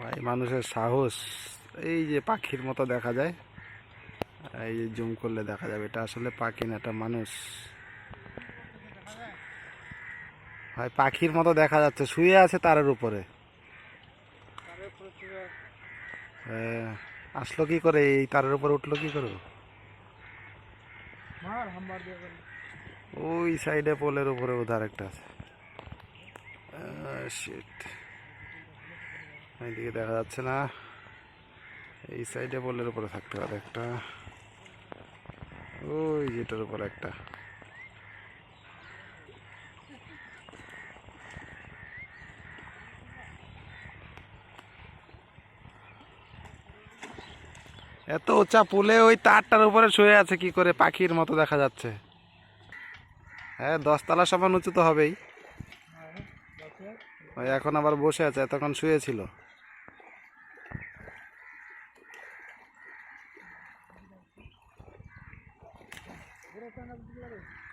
ভাই মানুষের সাহস এই যে পাখির মতো দেখা যায় এই যে জুম করলে দেখা যাবে এটা আসলে পাখি না এটা মানুষ। ভাই পাখির মতো দেখা যাচ্ছে শুয়ে আছে তারের উপরে। আসলো কি করে? এই তারের উপরে উঠল কি করে? ওই সাইডে পোলের উপরে উধার একটা আছে। শিট এইদিকে দেখা যাচ্ছে না। এই সাইডে পোলের উপরে থাকতে পারে একটা। ওই যেটার উপরে একটা। এত উঁচা পুলে ওই তারটার উপরে শুয়ে আছে, কি করে পাখির মতো দেখা যাচ্ছে? হ্যাঁ দশতলা সমান উঁচু তো হবেই। এখন আবার বসে আছে, এতক্ষণ শুয়েছিল। 我刚才不是说了吗？